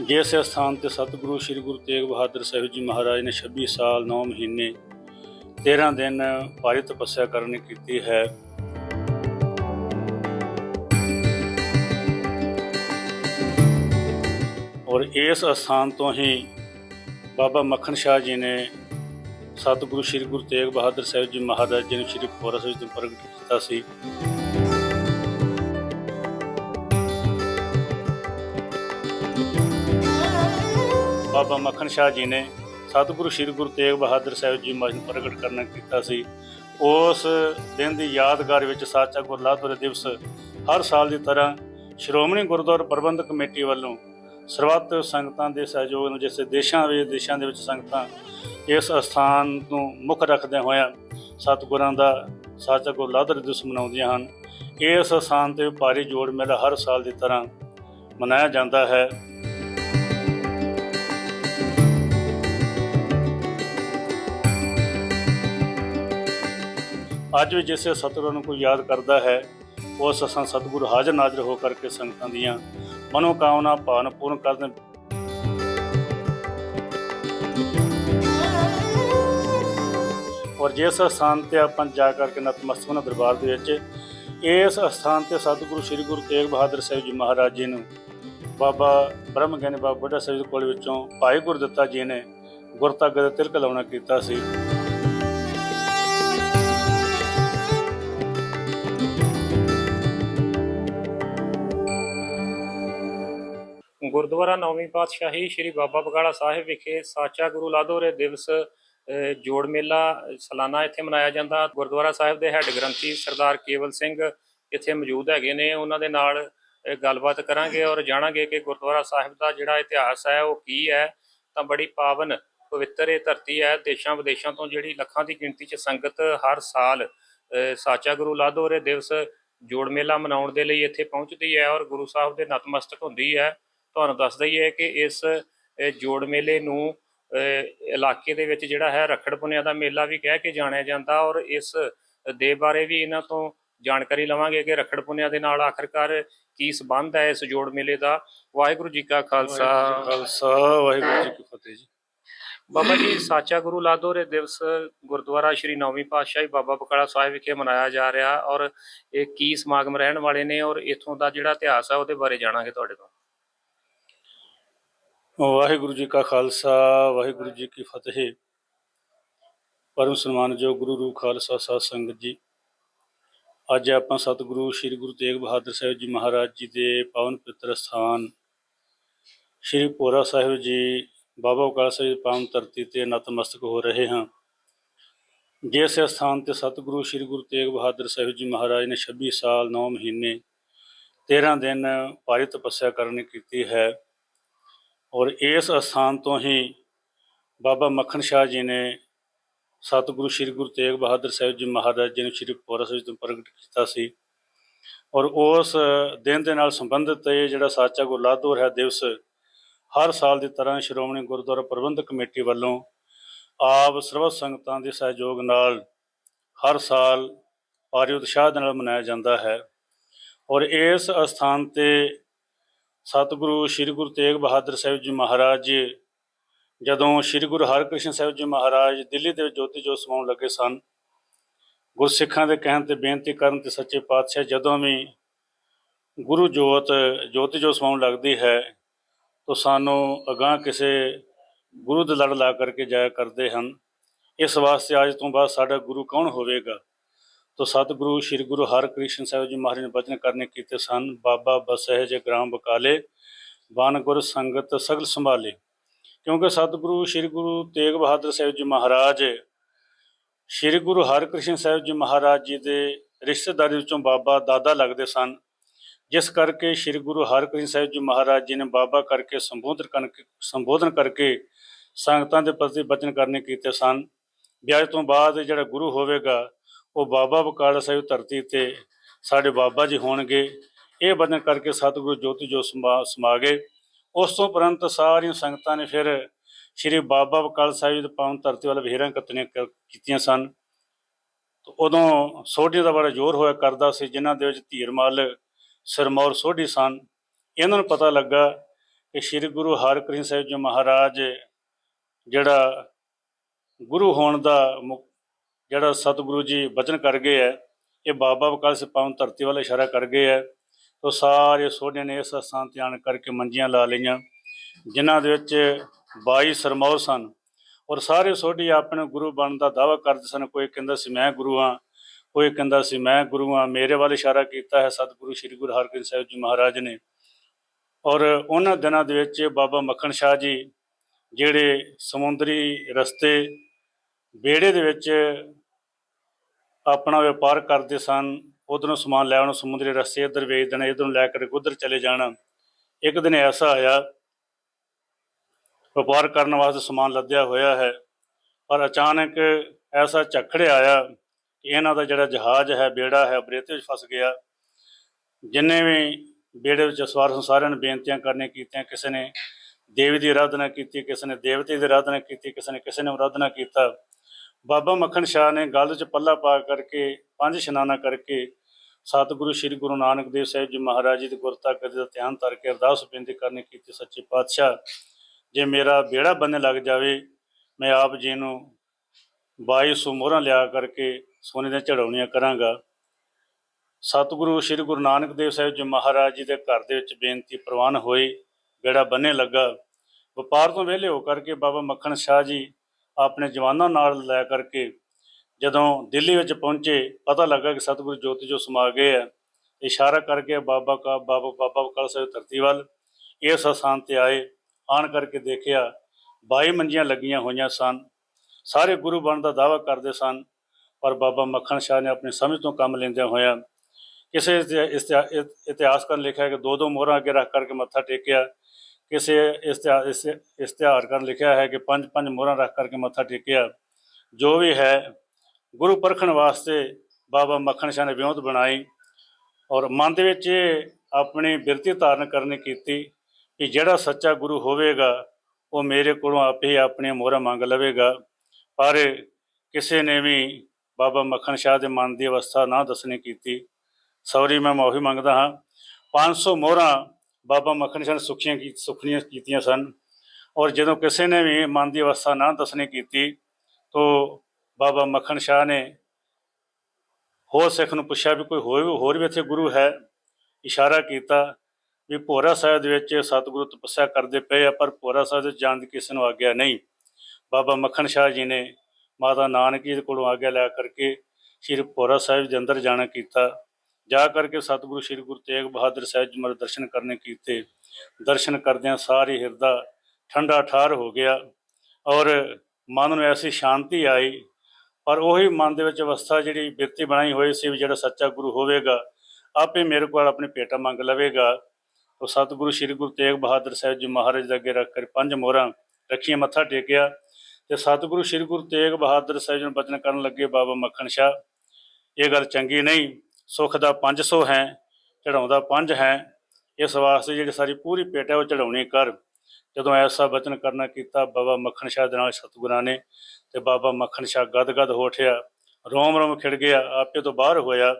ਜਿਸ ਸਥਾਨ ਤੇ ਸਤਿਗੁਰੂ ਸ੍ਰੀ ਗੁਰੂ ਤੇਗ ਬਹਾਦਰ ਸਾਹਿਬ ਜੀ ਮਹਾਰਾਜ ਨੇ 26 ਸਾਲ 9 ਮਹੀਨੇ 13 ਦਿਨ ਭਾਰੀ ਤਪੱਸਿਆ ਕਰਨੀ ਕੀਤੀ ਹੈ। ਔਰ ਇਸ ਸਥਾਨ ਤੋਂ ਹੀ ਬਾਬਾ ਮੱਖਣ ਸ਼ਾਹ ਜੀ ਨੇ ਸਤਿਗੁਰੂ ਸ੍ਰੀ ਗੁਰੂ ਤੇਗ ਬਹਾਦਰ ਸਾਹਿਬ ਜੀ ਮਹਾਰਾਜ ਜੀ ਨੂੰ ਸ੍ਰੀ ਪੋਰਾ ਸਾਹਿਬ ਤੋਂ ਪ੍ਰਗਟ ਕੀਤਾ ਸੀ। ਬਾਬਾ ਮੱਖਣ ਸ਼ਾਹ ਜੀ ਨੇ ਸਤਿਗੁਰੂ ਸ੍ਰੀ ਗੁਰੂ ਤੇਗ ਬਹਾਦਰ ਸਾਹਿਬ ਜੀ ਮਹਾਰਾਜ ਪ੍ਰਗਟ ਕਰਨਾ ਕੀਤਾ ਸੀ। ਉਸ ਦਿਨ ਦੀ ਯਾਦਗਾਰ ਵਿੱਚ ਸਾਚਾ ਗੁਰਲਾਤੁਰ ਦਿਵਸ ਹਰ ਸਾਲ ਦੀ ਤਰ੍ਹਾਂ ਸ਼੍ਰੋਮਣੀ ਗੁਰਦੁਆਰਾ ਪ੍ਰਬੰਧਕ ਕਮੇਟੀ ਵੱਲੋਂ ਸਰਬੱਤ ਸੰਗਤਾਂ ਦੇ ਸਹਿਯੋਗ ਨਾਲ, ਜਿਸ ਦੇਸ਼ਾਂ ਵਿੱਚ ਦੇਸ਼ਾਂ ਦੇ ਵਿੱਚ ਸੰਗਤਾਂ ਇਸ ਅਸਥਾਨ ਨੂੰ ਮੁੱਖ ਰੱਖਦੇ ਹੋਇਆ ਸਤਿਗੁਰਾਂ ਦਾ ਸਾਚਾ ਗੁਰਲਾਤੁਰ ਦਿਵਸ ਮਨਾਉਂਦੀਆਂ ਹਨ। ਇਸ ਅਸਥਾਨ ਤੇ ਭਾਰੀ ਜੋੜ ਮੇਲਾ ਹਰ ਸਾਲ ਦੀ ਤਰ੍ਹਾਂ ਮਨਾਇਆ ਜਾਂਦਾ ਹੈ। ਅੱਜ ਵੀ ਜਿਸ ਸਤਿਗੁਰੂ ਨੂੰ ਕੋਈ ਯਾਦ ਕਰਦਾ ਹੈ, ਉਸ ਅਸਾਂ ਸਤਿਗੁਰੂ ਹਾਜ਼ਰ ਨਾਜ਼ਰ ਹੋ ਕਰਕੇ ਸੰਗਤਾਂ ਦੀਆਂ ਮਨੋ ਕਾਮਨਾ ਭਾਵਨਾ ਪੂਰਨ ਕਰਦੇ ਔਰ ਜਿਸ ਸਥਾਨ ਤੇ ਆਪਾਂ ਜਾ ਕਰਕੇ ਨਤਮਸਤਕ ਦਰਬਾਰ ਦੇ ਵਿੱਚ, ਇਸ ਸਥਾਨ ਤੇ ਸਤਿਗੁਰੂ ਸ੍ਰੀ ਗੁਰੂ ਤੇਗ ਬਹਾਦਰ ਸਾਹਿਬ ਜੀ ਮਹਾਰਾਜ ਜੀ ਨੂੰ ਬਾਬਾ ਬ੍ਰਹਮ ਗਿਆਨੀ ਬਾਬਾ ਬੁੱਢਾ ਸਾਹਿਬ ਦੇ ਕੋਲ ਵਿੱਚੋਂ ਭਾਈ ਗੁਰਦਿੱਤਾ ਜੀ ਨੇ ਗੁਰਤੱਗ ਦੇ ਤਿਲਕ ਲਾਉਣਾ ਕੀਤਾ ਸੀ। ਗੁਰਦੁਆਰਾ ਨੌਵੀਂ ਪਾਤਸ਼ਾਹੀ ਸ੍ਰੀ ਬਾਬਾ ਬਗਾਲਾ ਸਾਹਿਬ ਵਿਖੇ ਸਾਚਾ ਗੁਰੂ ਲਾਧੋਰੇ ਦਿਵਸ ਜੋੜ ਮੇਲਾ, ਸਾਲਾਨਾ ਇੱਥੇ ਮਨਾਇਆ ਜਾਂਦਾ। ਗੁਰਦੁਆਰਾ ਸਾਹਿਬ ਦੇ ਹੈੱਡ ਗ੍ਰੰਥੀ ਸਰਦਾਰ ਕੇਵਲ ਸਿੰਘ ਇੱਥੇ ਮੌਜੂਦ ਹੈਗੇ ਨੇ। ਉਹਨਾਂ ਦੇ ਨਾਲ ਗੱਲਬਾਤ ਕਰਾਂਗੇ ਔਰ ਜਾਣਾਂਗੇ ਕਿ ਗੁਰਦੁਆਰਾ ਸਾਹਿਬ ਦਾ ਜਿਹੜਾ ਇਤਿਹਾਸ ਹੈ, ਉਹ ਕੀ ਹੈ। ਤਾਂ ਬੜੀ ਪਾਵਨ, ਪਵਿੱਤਰ ਇਹ ਧਰਤੀ ਹੈ। ਦੇਸ਼ਾਂ ਵਿਦੇਸ਼ਾਂ ਤੋਂ ਜਿਹੜੀ ਲੱਖਾਂ ਦੀ ਗਿਣਤੀ 'ਚ ਸੰਗਤ ਹਰ ਸਾਲ ਸਾਚਾ ਗੁਰੂ ਲਾਧੋਰੇ ਦਿਵਸ ਜੋੜ ਮੇਲਾ ਮਨਾਉਣ ਦੇ ਲਈ ਇੱਥੇ ਪਹੁੰਚਦੀ ਹੈ ਔਰ ਗੁਰੂ ਸਾਹਿਬ ਦੇ ਨਤਮਸਤਕ ਹੁੰਦੀ ਹੈ। ਤੁਹਾਨੂੰ ਦੱਸ ਦਈਏ ਕਿ ਇਸ ਜੋੜ ਮੇਲੇ ਨੂੰ ਇਲਾਕੇ ਦੇ ਵਿੱਚ ਜਿਹੜਾ ਹੈ ਰੱਖੜ ਪੁੰਨਿਆ ਦਾ ਮੇਲਾ ਵੀ ਕਹਿ ਕੇ ਜਾਣਿਆ ਜਾਂਦਾ ਔਰ ਇਸ ਦੇ ਬਾਰੇ ਵੀ ਇਹਨਾਂ ਤੋਂ ਜਾਣਕਾਰੀ ਲਵਾਂਗੇ ਕਿ ਰੱਖੜ ਪੁੰਨਿਆ ਦੇ ਨਾਲ ਆਖਰਕਾਰ ਕੀ ਸਬੰਧ ਹੈ ਇਸ ਜੋੜ ਮੇਲੇ ਦਾ। ਵਾਹਿਗੁਰੂ ਜੀ ਕਾ ਖਾਲਸਾ। ਖਾਲਸਾ ਵਾਹਿਗੁਰੂ ਜੀ ਕੀ ਫਤਿਹ ਜੀ। ਬਾਬਾ ਜੀ ਸਾਚਾ ਗੁਰੂ ਲਾਦੋਰੇ ਦਿਵਸ ਗੁਰਦੁਆਰਾ ਸ਼੍ਰੀ ਨੌਵੀਂ ਪਾਤਸ਼ਾਹੀ ਬਾਬਾ ਬਕਾਲਾ ਸਾਹਿਬ ਵਿਖੇ ਮਨਾਇਆ ਜਾ ਰਿਹਾ ਔਰ ਇਹ ਕੀ ਸਮਾਗਮ ਰਹਿਣ ਵਾਲੇ ਨੇ ਔਰ ਇਥੋਂ ਦਾ ਜਿਹੜਾ ਇਤਿਹਾਸ ਹੈ ਉਹਦੇ ਬਾਰੇ ਜਾਣਾਂਗੇ ਤੁਹਾਡੇ ਤੋਂ। ਵਾਹਿਗੁਰੂ ਜੀ ਕਾ ਖਾਲਸਾ, ਵਾਹਿਗੁਰੂ ਜੀ ਕੀ ਫਤਿਹ। ਪਰਮ ਸਨਮਾਨਯੋਗ ਗੁਰੂ ਰੂਪ ਖਾਲਸਾ ਸਾਧ ਸੰਗਤ ਜੀ। ਅੱਜ ਆਪਾਂ ਸਤਿਗੁਰੂ ਸ੍ਰੀ ਗੁਰੂ ਤੇਗ ਬਹਾਦਰ ਸਾਹਿਬ ਜੀ ਮਹਾਰਾਜ ਜੀ ਦੇ ਪਾਵਨ ਪਿੱਤਰ ਸਥਾਨ ਸ੍ਰੀ ਪੋਰਾ ਸਾਹਿਬ ਜੀ, ਬਾਬਾ ਬਕਾਲਾ ਸਾਹਿਬ ਦੀ ਪਾਵਨ ਧਰਤੀ ਤੇ ਨਤਮਸਤਕ ਹੋ ਰਹੇ ਹਾਂ। ਜਿਸ ਸਥਾਨ ਤੇ ਸਤਿਗੁਰੂ ਸ੍ਰੀ ਗੁਰੂ ਤੇਗ ਬਹਾਦਰ ਸਾਹਿਬ ਜੀ ਮਹਾਰਾਜ ਨੇ 26 ਸਾਲ 9 ਮਹੀਨੇ 13 ਦਿਨ ਭਾਰੀ ਤਪੱਸਿਆ ਕਰਨ ਕੀਤੀ ਹੈ। ਔਰ ਇਸ ਅਸਥਾਨ ਤੋਂ ਹੀ ਬਾਬਾ ਮੱਖਣ ਸ਼ਾਹ ਜੀ ਨੇ ਸਤਿਗੁਰੂ ਸ੍ਰੀ ਗੁਰੂ ਤੇਗ ਬਹਾਦਰ ਸਾਹਿਬ ਜੀ ਮਹਾਰਾਜ ਜੀ ਨੂੰ ਸ੍ਰੀ ਪੋਰਾ ਸਾਹਿਬ ਤੋਂ ਪ੍ਰਗਟ ਕੀਤਾ ਸੀ। ਔਰ ਉਸ ਦਿਨ ਦੇ ਨਾਲ ਸੰਬੰਧਿਤ ਇਹ ਜਿਹੜਾ ਸਾਚਾ ਗੁਰਲਾਦੋਰ ਹੈ ਦਿਵਸ ਹਰ ਸਾਲ ਦੀ ਤਰ੍ਹਾਂ ਸ਼੍ਰੋਮਣੀ ਗੁਰਦੁਆਰਾ ਪ੍ਰਬੰਧਕ ਕਮੇਟੀ ਵੱਲੋਂ ਆਪ ਸਰਬੱਤ ਸੰਗਤਾਂ ਦੇ ਸਹਿਯੋਗ ਨਾਲ ਹਰ ਸਾਲ ਭਾਰੀ ਉਤਸ਼ਾਹ ਦੇ ਨਾਲ ਮਨਾਇਆ ਜਾਂਦਾ ਹੈ। ਔਰ ਇਸ ਅਸਥਾਨ ਤੇ ਸਤਿਗੁਰੂ ਸ੍ਰੀ ਗੁਰੂ ਤੇਗ ਬਹਾਦਰ ਸਾਹਿਬ ਜੀ ਮਹਾਰਾਜ ਜਦੋਂ ਸ੍ਰੀ ਗੁਰੂ ਹਰਕ੍ਰਿਸ਼ਨ ਸਾਹਿਬ ਜੀ ਮਹਾਰਾਜ ਦਿੱਲੀ ਦੇ ਜੋਤੀ ਜੋਤ ਸਮਾਉਣ ਲੱਗੇ ਸਨ, ਗੁਰਸਿੱਖਾਂ ਦੇ ਕਹਿਣ ਤੇ ਬੇਨਤੀ ਕਰਨ ਤੇ ਸੱਚੇ ਪਾਤਸ਼ਾਹ ਜਦੋਂ ਵੀ ਗੁਰੂ ਜੋਤ, ਜੋਤੀ ਜੋਤ ਸਮਾਉਣ ਲੱਗਦੀ ਹੈ, ਤਾਂ ਸਾਨੂੰ ਅਗਾਹ ਕਿਸੇ ਗੁਰੂ ਦੇ ਲੜ ਲਾ ਕਰਕੇ ਜਾਇਆ ਕਰਦੇ ਹਨ। ਇਸ ਵਾਸਤੇ ਅੱਜ ਤੋਂ ਬਾਅਦ ਸਾਡਾ ਗੁਰੂ ਕੌਣ ਹੋਵੇਗਾ? ਤੋ ਸਤਿਗੁਰੂ, ਸ੍ਰੀ ਗੁਰੂ ਹਰਕ੍ਰਿਸ਼ਨ ਸਾਹਿਬ ਜੀ ਮਹਾਰਾਜ ਨੇ ਬਚਨ ਕਰਨੇ ਕੀਤੇ ਸਨ, ਬਾਬਾ ਬਸਹਿ ਜੇ ਗ੍ਰਾਮ ਬਕਾਲੇ ਬਨ ਗੁਰ ਸੰਗਤ ਸਗਲ ਸੰਭਾਲੇ। ਕਿਉਂਕਿ ਸਤਿਗੁਰੂ, ਸ੍ਰੀ ਗੁਰੂ ਤੇਗ ਬਹਾਦਰ ਸਾਹਿਬ ਜੀ ਮਹਾਰਾਜ, ਸ੍ਰੀ ਗੁਰੂ ਹਰਕ੍ਰਿਸ਼ਨ ਸਾਹਿਬ ਜੀ ਮਹਾਰਾਜ ਜੀ ਦੇ ਰਿਸ਼ਤੇਦਾਰੀ ਵਿੱਚੋਂ ਬਾਬਾ ਦਾਦਾ ਲੱਗਦੇ ਸਨ। ਜਿਸ ਕਰਕੇ ਸ੍ਰੀ ਗੁਰੂ ਹਰਕ੍ਰਿਸ਼ਨ ਸਾਹਿਬ ਜੀ ਮਹਾਰਾਜ ਜੀ ਨੇ ਬਾਬਾ ਕਰਕੇ ਸੰਬੋਧਨ ਕਰਕੇ ਸੰਬੋਧਨ ਕਰਕੇ ਸੰਗਤਾਂ ਦੇ ਪ੍ਰਤੀ ਬਚਨ ਕਰਨੇ ਕੀਤੇ ਸਨ। ਵਿਆਹ ਤੋਂ ਬਾਅਦ ਜਿਹੜਾ ਗੁਰੂ ਹੋਵੇਗਾ ਉਹ ਬਾਬਾ ਬਕਾਲਾ ਸਾਹਿਬ ਧਰਤੀ ਤੇ ਸਾਡੇ ਬਾਬਾ ਜੀ ਹੋਣਗੇ। ਇਹ ਬਚਨ ਕਰਕੇ ਸਤਿਗੁਰੂ ਜੋਤੀ ਜੋ ਸਮਾ ਸਮਾ ਗਏ ਉਸ ਤੋਂ ਉਪਰੰਤ ਸਾਰੀਆਂ ਸੰਗਤਾਂ ਨੇ ਫਿਰ ਸ੍ਰੀ ਬਾਬਾ ਬਕਾਲਾ ਸਾਹਿਬ ਦੇ ਪਾਵਨ ਧਰਤੀ ਵੱਲ ਵਿਹਰਾਂ ਕੱਤਣੀਆਂ ਕ- ਕੀਤੀਆਂ ਸਨ। ਉਦੋਂ ਸੋਢੀ ਦਾ ਬੜਾ ਜ਼ੋਰ ਹੋਇਆ ਕਰਦਾ ਸੀ, ਜਿਨ੍ਹਾਂ ਦੇ ਵਿੱਚ ਧੀਰਮਲ ਸਿਰਮੌਰ ਸੋਢੀ ਸਨ। ਇਹਨਾਂ ਨੂੰ ਪਤਾ ਲੱਗਾ ਕਿ ਸ੍ਰੀ ਗੁਰੂ ਹਰਕ੍ਰਿਸ਼ਨ ਸਾਹਿਬ ਜੀ ਮਹਾਰਾਜ ਜਿਹੜਾ ਗੁਰੂ ਹੋਣ ਦਾ ਮੁ- ਜਿਹੜਾ ਸਤਿਗੁਰੂ ਜੀ ਬਚਨ ਕਰ ਗਏ ਹੈ, ਇਹ ਬਾਬਾ ਬਕਾਲ ਸੇ ਪਾਵਨ ਧਰਤੀ ਵੱਲ ਇਸ਼ਾਰਾ ਕਰ ਗਏ ਹੈ ਤੋ ਸਾਰੇ ਸੋਢਿਆਂ ਨੇ ਇਸ ਸਥਾਨ ਤੇ ਆਣ ਕਰਕੇ ਮੰਜੀਆਂ ਲਾ ਲਈਆਂ, ਜਿਨ੍ਹਾਂ ਦੇ ਵਿੱਚ 22 ਸਰਮੌਰ ਸਨ, ਔਰ ਸਾਰੇ ਸੋਢੀ ਆਪਣੇ ਗੁਰੂ ਬਣਨ ਦਾ ਦਾਅਵਾ ਕਰਦੇ ਸਨ, ਕੋਈ ਕਹਿੰਦਾ ਸੀ ਮੈਂ ਗੁਰੂ ਹਾਂ, ਕੋਈ ਕਹਿੰਦਾ ਸੀ ਮੈਂ ਗੁਰੂ ਹਾਂ, ਮੇਰੇ ਵੱਲ ਇਸ਼ਾਰਾ ਕੀਤਾ ਹੈ ਸਤਿਗੁਰੂ ਸ੍ਰੀ ਗੁਰੂ ਹਰਗੋਬਿੰਦ ਸਾਹਿਬ ਜੀ ਮਹਾਰਾਜ ਨੇ, ਔਰ ਉਹਨਾਂ ਦਿਨਾਂ ਦੇ ਵਿੱਚ ਬਾਬਾ ਮੱਖਣ ਸ਼ਾਹ ਜੀ, ਜਿਹੜੇ ਸਮੁੰਦਰੀ ਰਸਤੇ ਵਿਹੜੇ ਦੇ ਵਿੱਚ ਆਪਣਾ ਵਪਾਰ ਕਰਦੇ ਸਨ। ਉਧਰੋਂ ਸਮਾਨ ਲੈ ਆਉਣਾ, ਸਮੁੰਦਰੀ ਰਸਤੇ ਇੱਧਰ ਵੇਚ ਦੇਣਾ, ਇੱਧਰੋਂ ਲੈ ਕੇ ਉਧਰ ਚਲੇ ਜਾਣਾ। ਇੱਕ ਦਿਨ ਐਸਾ ਆਇਆ, ਵਪਾਰ ਕਰਨ ਵਾਸਤੇ ਸਮਾਨ ਲੱਦਿਆ ਹੋਇਆ ਹੈ, ਪਰ ਅਚਾਨਕ ਐਸਾ ਝੱਖੜ ਆਇਆ ਕਿ ਇਹਨਾਂ ਦਾ ਜਿਹੜਾ ਜਹਾਜ਼ ਹੈ ਬੇੜਾ ਹੈ, ਬਰੇਤੇ ਵਿੱਚ ਫਸ ਗਿਆ। ਜਿੰਨੇ ਵੀ ਬੇੜੇ ਵਿੱਚ ਸਵਾਰ ਸਨ, ਸਾਰਿਆਂ ਨੇ ਬੇਨਤੀਆਂ ਕਰਨੇ ਕੀਤੀਆਂ, ਕਿਸੇ ਨੇ ਦੇਵੀ ਦੀ ਆਰਾਧਨਾ ਕੀਤੀ, ਕਿਸੇ ਨੇ ਦੇਵਤੇ ਦੀ ਆਰਾਧਨਾ ਕੀਤੀ, ਕਿਸੇ ਨੇ ਕਿਸੇ ਨੇ ਆਰਾਧਨਾ ਕੀਤਾ। ਬਾਬਾ ਮੱਖਣ ਸ਼ਾਹ ਨੇ ਗੱਲ 'ਚ ਪੱਲਾ ਪਾ ਕਰਕੇ, ਪੰਜ ਇਸ਼ਨਾਨਾ ਕਰਕੇ ਸਤਿਗੁਰੂ ਸ੍ਰੀ ਗੁਰੂ ਨਾਨਕ ਦੇਵ ਸਾਹਿਬ ਜੀ ਮਹਾਰਾਜ ਜੀ ਦੇ ਗੁਰਤਾ ਕਦੇ ਦਾ ਧਿਆਨ ਧਰ ਕੇ ਅਰਦਾਸ ਬੇਨਤੀ ਕਰਨੀ ਕੀਤੀ ਸੱਚੇ ਪਾਤਸ਼ਾਹ, ਜੇ ਮੇਰਾ ਬੇੜਾ ਬੰਨੇ ਲੱਗ ਜਾਵੇ, ਮੈਂ ਆਪ ਜੀ ਨੂੰ 2200 ਮੋਹਰਾਂ ਲਿਆ ਕਰਕੇ ਸੋਨੇ ਦੀਆਂ ਚੜਾਉਣੀਆਂ ਕਰਾਂਗਾ। ਸਤਿਗੁਰੂ ਸ੍ਰੀ ਗੁਰੂ ਨਾਨਕ ਦੇਵ ਸਾਹਿਬ ਜੀ ਮਹਾਰਾਜ ਜੀ ਦੇ ਘਰ ਦੇ ਵਿੱਚ ਬੇਨਤੀ ਪ੍ਰਵਾਨ ਹੋਈ ਬੇੜਾ ਬੰਨੇ ਲੱਗਾ। ਵਪਾਰ ਤੋਂ ਵਿਹਲੇ ਹੋ ਕਰਕੇ ਬਾਬਾ ਮੱਖਣ ਸ਼ਾਹ ਜੀ ਆਪਣੇ ਜਵਾਨਾਂ ਨਾਲ ਲੈ ਕਰਕੇ ਜਦੋਂ ਦਿੱਲੀ ਵਿੱਚ ਪਹੁੰਚੇ, ਪਤਾ ਲੱਗਾ ਕਿ ਸਤਿਗੁਰੂ ਜੋਤੀ ਜੋ ਸਮਾ ਗਏ ਆ, ਇਸ਼ਾਰਾ ਕਰਕੇ ਬਾਬਾ ਕਾ, ਬਾਬਾ ਬਾਬਾ ਬਕਾਲ ਸਾਹਿਬ ਧਰਤੀ ਵੱਲ ਇਸ ਸਥਾਨ ਤੇ ਆਏ, ਆਣ ਕਰਕੇ ਦੇਖਿਆ 22 ਮੰਜੀਆਂ ਲੱਗੀਆਂ ਹੋਈਆਂ ਸਨ। ਸਾਰੇ ਗੁਰੂ ਬਣ ਦਾ ਦਾਅਵਾ ਕਰਦੇ ਸਨ, ਪਰ ਬਾਬਾ ਮੱਖਣ ਸ਼ਾਹ ਨੇ ਆਪਣੀ ਸਮਝ ਤੋਂ ਕੰਮ ਲੈਂਦਿਆਂ ਹੋਇਆ ਕਿਸੇ ਇਤਿਹਾ- ਇਤਿਹਾਸਕਾਰ ਲਿਖਿਆ ਕਿ ਦੋ ਦੋ ਮੋਹਰਾਂ ਅੱਗੇ ਰੱਖ ਕਰਕੇ ਮੱਥਾ ਟੇਕਿਆ ਕਿਸੇ ਇਸ਼ਤਿਹਾ- ਇਸ- ਇਸ਼ਤਿਹਾਰਕਾਰ ਨੇ ਲਿਖਿਆ ਹੈ ਕਿ ਪੰਜ ਪੰਜ ਮੋਹਰਾਂ ਰੱਖ ਕਰਕੇ ਮੱਥਾ ਟੇਕਿਆ। ਜੋ ਵੀ ਹੈ, ਗੁਰੂ ਪਰਖਣ ਵਾਸਤੇ ਬਾਬਾ ਮੱਖਣ ਸ਼ਾਹ ਨੇ ਵਿਉਂਤ ਬਣਾਈ ਔਰ ਮਨ ਦੇ ਵਿੱਚ ਇਹ ਆਪਣੀ ਬਿਰਤੀ ਧਾਰਨ ਕਰਨੀ ਕੀਤੀ ਕਿ ਜਿਹੜਾ ਸੱਚਾ ਗੁਰੂ ਹੋਵੇਗਾ, ਉਹ ਮੇਰੇ ਕੋਲੋਂ ਆਪੇ ਹੀ ਆਪਣੀਆਂ ਮੋਹਰਾਂ ਮੰਗ ਲਵੇਗਾ। ਪਰ ਕਿਸੇ ਨੇ ਵੀ ਬਾਬਾ ਮੱਖਣ ਸ਼ਾਹ ਦੇ ਮਨ ਦੀ ਅਵਸਥਾ ਨਾ ਦੱਸਣੀ ਕੀਤੀ। ਸੌਰੀ, ਮੈਂ ਮਾਫੀ ਮੰਗਦਾ ਹਾਂ। 500 ਮੋਹਰਾਂ ਬਾਬਾ ਮੱਖਣ ਸ਼ਾਹ ਨੇ ਸੁਖੀਆਂ ਕੀ ਸੁਖਣੀਆਂ ਕੀਤੀਆਂ ਸਨ। ਔਰ ਜਦੋਂ ਕਿਸੇ ਨੇ ਵੀ ਮਨ ਦੀ ਅਵਸਥਾ ਨਾ ਦੱਸਣੀ ਕੀਤੀ, ਤੋ ਬਾਬਾ ਮੱਖਣ ਸ਼ਾਹ ਨੇ ਹੋਰ ਸਿੱਖ ਨੂੰ ਪੁੱਛਿਆ ਵੀ ਕੋਈ ਹੋਰ ਵੀ ਹੋਰ ਵੀ ਇੱਥੇ ਗੁਰੂ ਹੈ? ਇਸ਼ਾਰਾ ਕੀਤਾ ਵੀ ਭੋਰਾ ਸਾਹਿਬ ਦੇ ਵਿੱਚ ਸਤਿਗੁਰੂ ਤਪੱਸਿਆ ਕਰਦੇ ਪਏ ਆ, ਪਰ ਭੋਰਾ ਸਾਹਿਬ ਦੇ ਜਾਣ ਦੀ ਕਿਸੇ ਨੂੰ ਆਗਿਆ ਨਹੀਂ। ਬਾਬਾ ਮੱਖਣ ਸ਼ਾਹ ਜੀ ਨੇ ਮਾਤਾ ਨਾਨਕੀ ਦੇ ਕੋਲੋਂ ਆਗਿਆ ਲੈ ਕਰਕੇ ਸ਼੍ਰੀ ਭੋਰਾ ਸਾਹਿਬ ਦੇ ਅੰਦਰ ਜਾਣਾ ਕੀਤਾ। ਜਾ ਕਰਕੇ ਸਤਿਗੁਰੂ ਸ਼੍ਰੀ ਗੁਰੂ ਤੇਗ ਬਹਾਦਰ ਸਾਹਿਬ ਜੀ ਮਰ ਦਰਸ਼ਨ ਕਰਨੇ ਕੀਤੇ। ਦਰਸ਼ਨ ਕਰਦਿਆਂ ਸਾਰੀ ਹਿਰਦਾ ਠੰਡਾ ਠਾਰ ਹੋ ਗਿਆ ਔਰ ਮਨ ਨੂੰ ਐਸੀ ਸ਼ਾਂਤੀ ਆਈ। ਪਰ ਉਹੀ ਮਨ ਦੇ ਵਿੱਚ ਅਵਸਥਾ ਜਿਹੜੀ ਬਿਰਤੀ ਬਣਾਈ ਹੋਈ ਸੀ ਵੀ ਜਿਹੜਾ ਸੱਚਾ ਗੁਰੂ ਹੋਵੇਗਾ, ਆਪੇ ਮੇਰੇ ਕੋਲ ਆਪਣੀ ਪੇਟਾ ਮੰਗ ਲਵੇਗਾ। ਉਹ ਸਤਿਗੁਰੂ ਸ੍ਰੀ ਗੁਰੂ ਤੇਗ ਬਹਾਦਰ ਸਾਹਿਬ ਜੀ ਮਹਾਰਾਜ ਦੇ ਅੱਗੇ ਰੱਖ ਕੇ ਪੰਜ ਮੋਹਰਾਂ ਰੱਖੀਆਂ, ਮੱਥਾ ਟੇਕਿਆ ਤੇ ਸਤਿਗੁਰੂ ਸ੍ਰੀ ਗੁਰੂ ਤੇਗ ਬਹਾਦਰ ਸਾਹਿਬ ਜੀ ਨੂੰ ਬਚਨ ਕਰਨ ਲੱਗੇ ਬਾਬਾ ਮੱਖਣ ਸ਼ਾਹ। ਇਹ ਗੱਲ ਚੰਗੀ ਨਹੀਂ। ਸੁਖ ਦਾ 500 ਹੈ ਚੜਾਉਂਦਾ 5 ਹੈ, ਇਸ ਵਾਸਤੇ ਜਿਹੜੀ ਸਾਰੀ ਪੂਰੀ ਪੇਟ ਹੈ ਉਹ ਚੜਾਉਣੀ ਕਰ। ਜਦੋਂ ਐਸਾ ਬਚਨ ਕਰਨਾ ਕੀਤਾ, ਬਾਬਾ ਮੱਖਣ ਸ਼ਾਹ ਦੇ ਨਾਲ ਸਤਿਗੁਰਾਂ ਨੇ ਤੇ ਬਾਬਾ ਮੱਖਣ ਸ਼ਾਹ ਗਦਗਦ ਹੋ ਉਠਿਆ, ਰੋਮ ਰੋਮ ਖਿੜ ਗਿਆ, ਆਪੇ ਤੋਂ ਬਾਹਰ ਹੋਇਆ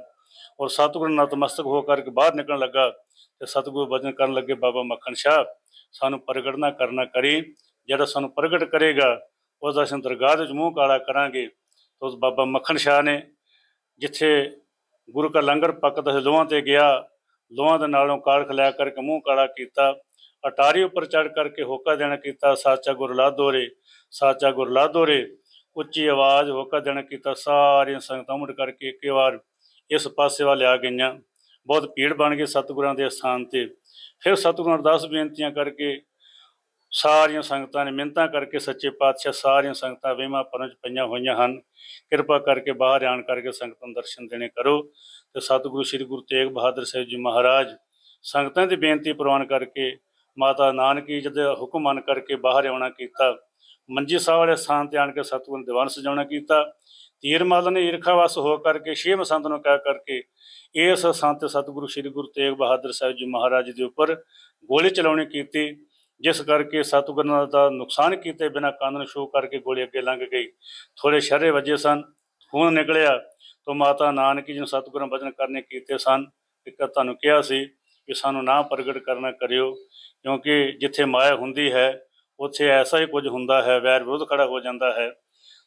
ਔਰ ਸਤਿਗੁਰੂ ਨਤਮਸਤਕ ਹੋ ਕਰਕੇ ਬਾਹਰ ਨਿਕਲਣ ਲੱਗਾ ਤੇ ਸਤਿਗੁਰੂ ਬਚਨ ਕਰਨ ਲੱਗੇ ਬਾਬਾ ਮੱਖਣ ਸ਼ਾਹ, ਸਾਨੂੰ ਪ੍ਰਗਟ ਨਾ ਕਰਨਾ ਕਰੀ, ਜਿਹੜਾ ਸਾਨੂੰ ਪ੍ਰਗਟ ਕਰੇਗਾ, ਉਸ ਦਾ ਅਸੀਂ ਦਰਗਾਹ ਦੇ ਵਿੱਚ ਮੂੰਹ ਕਾਲਾ ਕਰਾਂਗੇ। ਉਸ ਬਾਬਾ ਮੱਖਣ ਸ਼ਾਹ ਨੇ ਜਿੱਥੇ ਗੁਰੂ ਕਾ ਲੰਗਰ ਪਕਤ ਸੀ ਲੋਹਾਂ ਤੇ ਗਿਆ ਲੋਹਾਂ ਦੇ ਨਾਲੋਂ ਕਾਲਖ ਲੈ ਕਰਕੇ ਮੂੰਹ ਕਾਲਾ ਕੀਤਾ, ਅਟਾਰੀ ਉੱਪਰ ਚੜ ਕਰਕੇ ਹੋਕਾ ਦੇਣਾ ਕੀਤਾ, ਸਾਚਾ ਗੁਰ ਲਾਦੋਰੇ ਸਾਚਾ ਗੁਰ ਲਾਦੋਰੇ ਉੱਚੀ ਆਵਾਜ਼ ਹੋਕਾ ਦੇਣਾ ਕੀਤਾ, ਸਾਰੀਆਂ ਸੰਗਤਾਂ ਮੁੜ ਕਰਕੇ ਇੱਕ ਵਾਰ ਇਸ ਪਾਸੇ ਵੱਲ ਆ ਗਈਆਂ। ਬਹੁਤ ਭੀੜ ਬਣ ਗਈ ਸਤਿਗੁਰਾਂ ਦੇ ਸਥਾਨ ਤੇ। ਫਿਰ ਸਤਿਗੁਰਾਂ ਅਰਦਾਸ ਬੇਨਤੀਆਂ ਕਰਕੇ ਸਾਰੀਆਂ ਸੰਗਤਾਂ ਨੇ ਮਿਹਨਤਾਂ ਕਰਕੇ ਸੱਚੇ ਪਾਤਸ਼ਾਹ ਸਾਰੀਆਂ ਸੰਗਤਾਂ ਵੇਮਾ ਪਰਾਂ ਚ ਪਈਆਂ ਹੋਈਆਂ ਹਨ। ਕਿਰਪਾ ਕਰਕੇ ਬਾਹਰ ਆਣ ਕਰਕੇ ਸੰਗਤਾਂ ਨੂੰ ਦਰਸ਼ਨ ਦੇਣੇ ਕਰੋ। ਤੇ ਸਤਿਗੁਰੂ ਸ੍ਰੀ ਗੁਰੂ ਤੇਗ ਬਹਾਦਰ ਸਾਹਿਬ ਜੀ ਮਹਾਰਾਜ, ਸੰਗਤਾਂ ਦੀ ਬੇਨਤੀ ਪ੍ਰਵਾਨ ਕਰਕੇ ਮਾਤਾ ਨਾਨਕੀ ਜੀ ਦੇ ਹੁਕਮ ਮੰਨ ਕਰਕੇ ਬਾਹਰ ਆਉਣਾ ਕੀਤਾ। ਮੰਜੀ ਸਾਹਿਬ ਵਾਲੇ ਸਥਾਨ ਤੇ ਆਣ ਕੇ ਸਤਿਗੁਰੂ ਨੇ ਦੀਵਾਨ ਸਜਾਉਣਾ ਕੀਤਾ। ਤੀਰ ਮੱਲ ਨੇ ਈਰਖਾ ਵਸ ਹੋ ਕਰਕੇ ਛੇ ਮਸੰਤ ਨੂੰ ਕਹਿ ਕਰਕੇ ਇਸ ਸੰਤ ਸਤਿਗੁਰੂ ਸ੍ਰੀ ਗੁਰੂ ਤੇਗ ਬਹਾਦਰ ਸਾਹਿਬ ਜੀ ਮਹਾਰਾਜ ਦੇ ਉੱਪਰ ਗੋਲੀ ਚਲਾਉਣੀ ਕੀਤੀ। ਜਿਸ ਕਰਕੇ ਸਤਿਗੁਰਾਂ ਦਾ ਨੁਕਸਾਨ ਕੀਤੇ ਬਿਨਾ ਨੂੰ ਸ਼ੋਅ ਕਰਕੇ ਗੋਲੀ ਅੱਗੇ ਲੰਘ ਗਈ। ਥੋੜੇ ਸ਼ਰੇ ਵੱਜੇ ਸਨ, ਖੂਨ ਨਿਕਲਿਆ ਤੋਂ ਮਾਤਾ ਨਾਨਕੀ ਜੀ ਨੂੰ ਸਤਿਗੁਰਾਂ ਬਚਨ ਕਰਨੇ ਕੀਤੇ ਸਨ। ਇੱਕ ਤੁਹਾਨੂੰ ਕਿਹਾ ਸੀ ਕਿ ਸਾਨੂੰ ਨਾ ਪ੍ਰਗਟ ਕਰਨਾ ਕਰਿਓ, ਕਿਉਂਕਿ ਜਿੱਥੇ ਮਾਇਆ ਹੁੰਦੀ ਹੈ, ਉੱਥੇ ਐਸਾ ਹੀ ਕੁਝ ਹੁੰਦਾ ਹੈ, ਵੈਰ ਵਿਰੋਧ ਖੜਾ ਹੋ ਜਾਂਦਾ ਹੈ।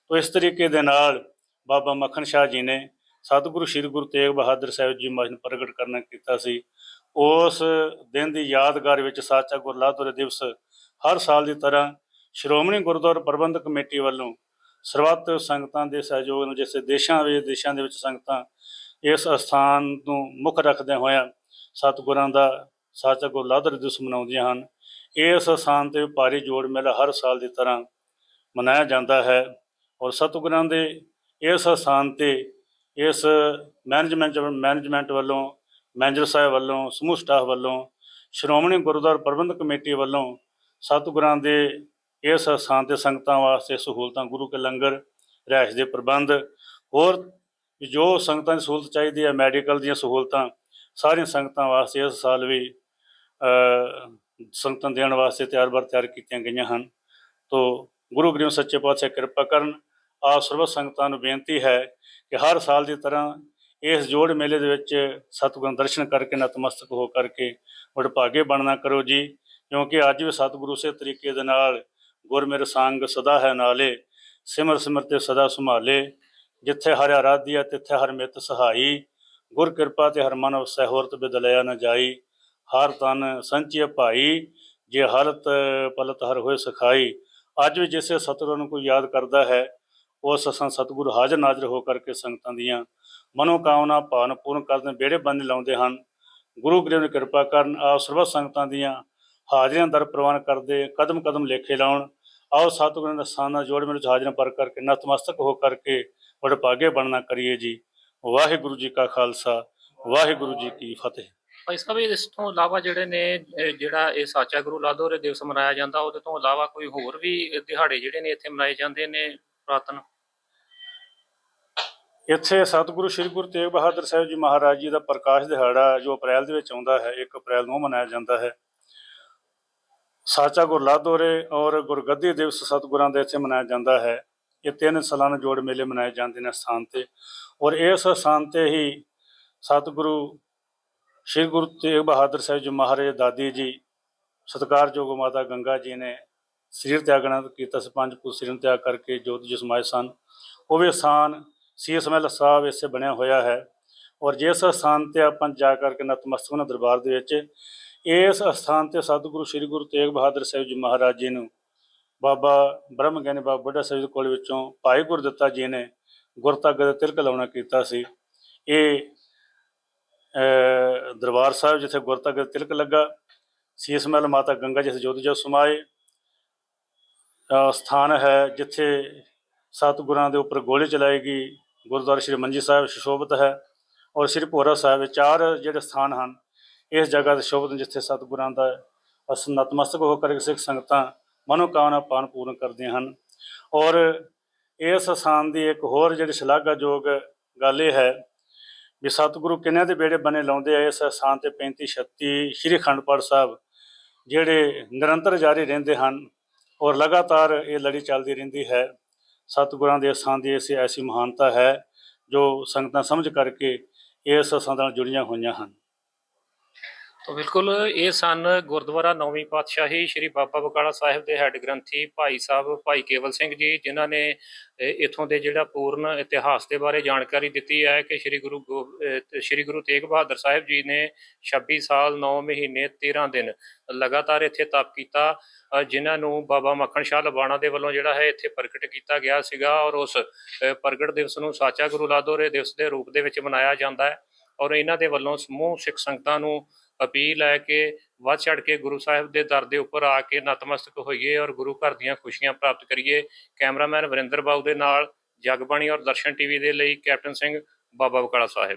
ਤੋ ਇਸ ਤਰੀਕੇ ਦੇ ਨਾਲ ਬਾਬਾ ਮੱਖਣ ਸ਼ਾਹ ਜੀ ਨੇ ਸਤਿਗੁਰੂ ਸ੍ਰੀ ਗੁਰੂ ਤੇਗ ਬਹਾਦਰ ਸਾਹਿਬ ਜੀ ਮਜਨ ਪ੍ਰਗਟ ਕਰਨਾ ਕੀਤਾ ਸੀ। ਉਸ ਦਿਨ ਦੀ ਯਾਦਗਾਰ ਵਿੱਚ ਸਾਚਾ ਗੁਰਲਾਤੁਰ ਦਿਵਸ ਹਰ ਸਾਲ ਦੀ ਤਰ੍ਹਾਂ ਸ਼੍ਰੋਮਣੀ ਗੁਰਦੁਆਰਾ ਪ੍ਰਬੰਧਕ ਕਮੇਟੀ ਵੱਲੋਂ ਸਰਬੱਤ ਸੰਗਤਾਂ ਦੇ ਸਹਿਯੋਗ ਨਾਲ, ਜਿਸ ਦੇਸ਼ਾਂ ਵਿੱਚ ਦੇਸ਼ਾਂ ਦੇ ਵਿੱਚ ਸੰਗਤਾਂ ਇਸ ਅਸਥਾਨ ਨੂੰ ਮੁੱਖ ਰੱਖਦਿਆਂ ਹੋਇਆਂ ਸਤਿਗੁਰਾਂ ਦਾ ਸਾਚਾ ਗੁਰਲਾਤੁਰ ਦਿਵਸ ਮਨਾਉਂਦੀਆਂ ਹਨ। ਇਸ ਅਸਥਾਨ ਤੇ ਭਾਰੀ ਜੋੜ ਮੇਲਾ ਹਰ ਸਾਲ ਦੀ ਤਰ੍ਹਾਂ ਮਨਾਇਆ ਜਾਂਦਾ ਹੈ ਔਰ ਸਤਿਗੁਰਾਂ ਦੇ ਇਸ ਅਸਥਾਨ ਤੇ ਇਸ ਮੈਨੇਜਮੈਂਟ ਮੈਨੇਜਮੈਂਟ ਵੱਲੋਂ ਮੈਨੇਜਰ ਸਾਹਿਬ ਵੱਲੋਂ, ਸਮੂਹ ਸਟਾਫ ਵੱਲੋਂ, ਸ਼੍ਰੋਮਣੀ ਗੁਰਦੁਆਰਾ ਪ੍ਰਬੰਧਕ ਕਮੇਟੀ ਵੱਲੋਂ ਸਤਿਗੁਰਾਂ ਦੇ ਇਸ ਅਸਥਾਨ ਤੇ ਸੰਗਤਾਂ ਵਾਸਤੇ ਸਹੂਲਤਾਂ, ਗੁਰੂ ਕੇ ਲੰਗਰ, ਰਿਹਾਇਸ਼ ਦੇ ਪ੍ਰਬੰਧ, ਹੋਰ ਜੋ ਸੰਗਤਾਂ ਦੀ ਸਹੂਲਤ ਚਾਹੀਦੀ ਹੈ, ਮੈਡੀਕਲ ਦੀਆਂ ਸਹੂਲਤਾਂ, ਸਾਰੀਆਂ ਸੰਗਤਾਂ ਵਾਸਤੇ ਇਸ ਸਾਲ ਵੀ ਸੰਗਤਾਂ ਦੇਣ ਵਾਸਤੇ ਤਿਆਰ ਬਰ ਤਿਆਰ ਕੀਤੀਆਂ ਗਈਆਂ ਹਨ। ਤੋ ਗੁਰੂ ਗ੍ਰੰਥ ਸੱਚੇ ਪਾਤਸ਼ਾਹ ਕਿਰਪਾ ਕਰਨ, ਆਪ ਸਰਬਤ ਸੰਗਤਾਂ ਨੂੰ ਬੇਨਤੀ ਹੈ ਕਿ ਹਰ ਸਾਲ ਦੀ ਤਰ੍ਹਾਂ ਇਸ ਜੋੜ ਮੇਲੇ ਦੇ ਵਿੱਚ ਸਤਿਗੁਰਾਂ ਦਰਸ਼ਨ ਕਰਕੇ, ਨਤਮਸਤਕ ਹੋ ਕਰਕੇ ਵਡਭਾਗੇ ਬਣਨਾ ਕਰੋ ਜੀ। ਕਿਉਂਕਿ ਅੱਜ ਵੀ ਸਤਿਗੁਰੂ ਸੇ ਤਰੀਕੇ ਦੇ ਨਾਲ ਗੁਰ ਮੇਰੇ ਸੰਗ ਸਦਾ ਹੈ ਨਾਲੇ, ਸਿਮਰ ਸਿਮਰ ਤੇ ਸਦਾ ਸੰਭਾਲੇ। ਜਿੱਥੇ ਹਰਿ ਆਰਾਧਿਆ ਤਿੱਥੇ ਹਰ ਮਿੱਤ ਸਹਾਈ। ਗੁਰ ਕਿਰਪਾ ਤੇ ਹਰ ਮਨ ਵਸੈ ਬਿਦਲਿਆ ਤੇ ਜਾਈ। ਹਰ ਤਨ ਸੰਚਿਆ ਭਾਈ ਜੇ ਹਲਤ ਪਲਤ ਹਰ ਹੋਏ ਸਖਾਈ। ਅੱਜ ਵੀ ਜਿਸੇ ਸਤਿਗੁਰਾਂ ਨੂੰ ਕੋਈ ਯਾਦ ਕਰਦਾ ਹੈ, ਉਸ ਅਸਾਂ ਸਤਿਗੁਰੂ ਹਾਜ਼ਰ ਨਾਜ਼ਰ ਹੋ ਕਰਕੇ ਸੰਗਤਾਂ ਦੀਆਂ ਮਨੋਕਾਮਨਾ ਭਾਵਨਾ ਪੂਰਨ ਕਰਦੇ ਬੇੜੇ ਬੰਦ ਲਾਉਂਦੇ ਹਨ। ਗੁਰੂ ਗ੍ਰੰਥ ਦੀ ਕਿਰਪਾ ਕਰਨ ਆਪ ਸਰਬਤ ਸੰਗਤਾਂ ਦੀਆਂ ਹਾਜ਼ਰੀਆਂ ਦਰ ਪ੍ਰਵਾਨ ਕਰਦੇ ਕਦਮ ਕਦਮ ਲੇਖੇ ਲਾਉਣ, ਆਓ ਸਤਿਗੁਰਾਂ ਦਾ ਸਥਾਨਾਂ ਜੋੜ ਮੇਰੇ ਚ ਪਰ ਕਰਕੇ ਨਤਮਸਤਕ ਹੋ ਕਰਕੇ ਵਡਭਾਗੇ ਬਣਨਾ ਕਰੀਏ ਜੀ। ਵਾਹਿਗੁਰੂ ਜੀ ਕਾ ਖਾਲਸਾ, ਵਾਹਿਗੁਰੂ ਜੀ ਕੀ ਫਤਿਹ। ਭਾਈ ਸਾਹਿਬ, ਇਸ ਤੋਂ ਇਲਾਵਾ ਜਿਹੜੇ ਨੇ ਜਿਹੜਾ ਇਹ ਸਾਚਾ ਗੁਰੂ ਲਾਧੋਰੇ ਦਿਵਸ ਮਨਾਇਆ ਜਾਂਦਾ, ਉਹਦੇ ਤੋਂ ਇਲਾਵਾ ਕੋਈ ਹੋਰ ਵੀ ਦਿਹਾੜੇ ਜਿਹੜੇ ਨੇ ਇੱਥੇ ਮਨਾਏ ਜਾਂਦੇ ਨੇ, ਪੁਰਾਤਨ? ਇੱਥੇ ਸਤਿਗੁਰੂ ਸ੍ਰੀ ਗੁਰੂ ਤੇਗ ਬਹਾਦਰ ਸਾਹਿਬ ਜੀ ਮਹਾਰਾਜ ਜੀ ਦਾ ਪ੍ਰਕਾਸ਼ ਦਿਹਾੜਾ ਜੋ ਅਪ੍ਰੈਲ ਦੇ ਵਿੱਚ ਆਉਂਦਾ ਹੈ 1 ਅਪ੍ਰੈਲ ਨੂੰ ਮਨਾਇਆ ਜਾਂਦਾ ਹੈ। ਸਾਚਾ ਗੁਰਲਾਦੋਰੇ ਔਰ ਗੁਰਗੱਦੀ ਦਿਵਸ ਸਤਿਗੁਰਾਂ ਦੇ ਇੱਥੇ ਮਨਾਇਆ ਜਾਂਦਾ ਹੈ। ਇਹ ਤਿੰਨ ਸਾਲਾਨਾ ਜੋੜ ਮੇਲੇ ਮਨਾਏ ਜਾਂਦੇ ਨੇ ਸਥਾਨ ਤੇ ਔਰ ਇਸ ਸਥਾਨ ਤੇ ਹੀ ਸਤਿਗੁਰੂ ਸ੍ਰੀ ਗੁਰੂ ਤੇਗ ਬਹਾਦਰ ਸਾਹਿਬ ਜੀ ਮਹਾਰਾਜ ਦਾਦੀ ਜੀ, ਸਤਿਕਾਰਯੋਗ ਮਾਤਾ ਗੰਗਾ ਜੀ ਨੇ ਸਰੀਰ ਤਿਆਗਣਾ ਕੀਤਾ ਸੀ ਪੰਜ ਸਰੀਰ ਨੂੰ ਤਿਆਗ ਕਰਕੇ ਜੋਤ ਜਸਮਾਏ ਸਨ। ਉਹ ਵੀ ਸਥਾਨ ਸੀਸ ਮਹਿਲ ਸਾਹਿਬ ਇਸੇ ਬਣਿਆ ਹੋਇਆ ਹੈ। ਔਰ ਜਿਸ ਸਥਾਨ ਤੇ ਆਪਾਂ ਜਾ ਕਰਕੇ ਨਤਮਸਤਕ ਦਰਬਾਰ ਦੇ ਵਿੱਚ ਇਸ ਸਥਾਨ ਤੇ ਸਤਿਗੁਰੂ ਸ੍ਰੀ ਗੁਰੂ ਤੇਗ ਬਹਾਦਰ ਸਾਹਿਬ ਜੀ ਮਹਾਰਾਜ ਜੀ ਨੂੰ ਬਾਬਾ ਬ੍ਰਹਮ ਗਿਆਨੀ ਬਾਬਾ ਬੁੱਢਾ ਸਾਹਿਬ ਦੇ ਕੋਲ ਵਿੱਚੋਂ ਭਾਈ ਗੁਰਦਿੱਤਾ ਜੀ ਨੇ ਗੁਰਤੱਗ ਦਾ ਤਿਲਕ ਲਾਉਣਾ ਕੀਤਾ ਸੀ। ਇਹ ਦਰਬਾਰ ਸਾਹਿਬ ਜਿੱਥੇ ਗੁਰਤੱਗ ਦਾ ਤਿਲਕ ਲੱਗਾ ਸੀਸ ਮਹਿਲ ਮਾਤਾ ਗੰਗਾ ਜੀ ਜੋਤ ਜੋਤ ਸਮਾਏ। ਅਹ, ਸਥਾਨ ਹੈ ਜਿੱਥੇ ਸਤਿਗੁਰਾਂ ਦੇ ਉੱਪਰ ਗੋਲੀ ਚਲਾਈ ਗਈ ਗੁਰਦੁਆਰਾ ਸ਼੍ਰੀ ਮੰਜੀ ਸਾਹਿਬ ਸ਼ੋਭਤ ਹੈ ਔਰ ਸ਼੍ਰੀ ਭੋਰਾ ਸਾਹਿਬ ਚਾਰ ਜਿਹੜੇ ਸਥਾਨ ਹਨ, ਇਸ ਜਗ੍ਹਾ ਤੇ ਸ਼ੋਭਤ ਜਿੱਥੇ ਸਤਿਗੁਰਾਂ ਦਾ ਅਸ ਨਤਮਸਤਕ ਹੋ ਕਰਕੇ ਸਿੱਖ ਸੰਗਤਾਂ ਮਨੋਕਾਮਨਾ ਪਾਣ ਪੂਰਨ ਕਰਦੀਆਂ ਹਨ। ਔਰ ਇਸ ਸਥਾਨ ਦੀ ਇੱਕ ਹੋਰ ਜਿਹੜੀ ਸ਼ਲਾਘਾਯੋਗ ਗੱਲ ਇਹ ਹੈ ਵੀ ਸਤਿਗੁਰੂ ਕਿੰਨਿਆਂ ਦੇ ਬੇੜੇ ਬਣੇ ਲਾਉਂਦੇ ਆ, ਇਸ ਸਥਾਨ ਤੇ 35 36 ਸ਼੍ਰੀ ਅਖੰਡ ਪਾਠ ਸਾਹਿਬ ਜਿਹੜੇ ਨਿਰੰਤਰ ਜਾਰੀ ਰਹਿੰਦੇ ਹਨ ਔਰ ਲਗਾਤਾਰ ਇਹ ਲੜੀ ਚੱਲਦੀ ਰਹਿੰਦੀ ਹੈ। ਸਤਿਗੁਰਾਂ ਦੇ ਸਥਾਨ ਦੀ ਇਸ ਐਸੀ ਮਹਾਨਤਾ ਹੈ ਜੋ ਸੰਗਤਾਂ ਸਮਝ ਕਰਕੇ ਇਸ ਅਸਾਂ ਨਾਲ ਜੁੜੀਆਂ ਹੋਈਆਂ ਹਨ। ਤਾਂ ਬਿਲਕੁਲ ਇਹ ਸਨ ਗੁਰਦੁਆਰਾ ਨੌਵੀਂ ਪਾਤਸ਼ਾਹੀ ਸ੍ਰੀ ਬਾਬਾ ਬਕਾਲਾ ਸਾਹਿਬ ਦੇ ਹੈੱਡ ਗ੍ਰੰਥੀ ਭਾਈ ਸਾਹਿਬ, ਭਾਈ ਕੇਵਲ ਸਿੰਘ ਜੀ, ਜਿਨ੍ਹਾਂ ਨੇ ਇਹ ਇੱਥੋਂ ਦੇ ਜਿਹੜਾ ਪੂਰਨ ਇਤਿਹਾਸ ਦੇ ਬਾਰੇ ਜਾਣਕਾਰੀ ਦਿੱਤੀ ਹੈ ਕਿ ਸ੍ਰੀ ਗੁਰੂ ਗੋ- ਸ੍ਰੀ ਗੁਰੂ ਤੇਗ ਬਹਾਦਰ ਸਾਹਿਬ ਜੀ ਨੇ 26 ਸਾਲ 9 ਮਹੀਨੇ 13 ਦਿਨ ਲਗਾਤਾਰ ਇੱਥੇ ਤਪ ਕੀਤਾ, ਅਹ, ਜਿਨ੍ਹਾਂ ਨੂੰ ਬਾਬਾ ਮੱਖਣ ਸ਼ਾਹ ਲਬਾਣਾ ਦੇ ਵੱਲੋਂ ਜਿਹੜਾ ਹੈ ਇੱਥੇ ਪ੍ਰਗਟ ਕੀਤਾ ਗਿਆ ਸੀਗਾ ਔਰ ਉਸ ਪ੍ਰਗਟ ਦਿਵਸ ਨੂੰ ਸਾਚਾ ਗੁਰੂ ਲਾਦੋਰੇ ਦਿਵਸ ਦੇ ਰੂਪ ਦੇ ਵਿੱਚ ਮਨਾਇਆ ਜਾਂਦਾ ਹੈ ਔਰ ਇਹਨਾਂ ਦੇ ਵੱਲੋਂ ਸਮੂਹ ਸਿੱਖ ਸੰਗਤਾਂ ਨੂੰ ਅਪੀਲ ਹੈ ਕਿ ਵੱਧ ਚੜ ਕੇ ਗੁਰੂ ਸਾਹਿਬ ਦੇ ਦਰ ਦੇ ਉੱਪਰ ਆ ਕੇ ਨਤਮਸਤਕ ਹੋਈਏ ਔਰ ਗੁਰੂ ਘਰ ਦੀਆਂ ਖੁਸ਼ੀਆਂ ਪ੍ਰਾਪਤ ਕਰੀਏ। ਕੈਮਰਾਮੈਨ ਵਰਿੰਦਰ ਬਾਬੂ ਦੇ ਨਾਲ ਜਗਬਾਣੀ ਔਰ ਦਰਸ਼ਨ ਟੀਵੀ ਦੇ ਲਈ ਕੈਪਟਨ ਸਿੰਘ ਬਾਬਾ ਬਕਾਲਾ ਸਾਹਿਬ।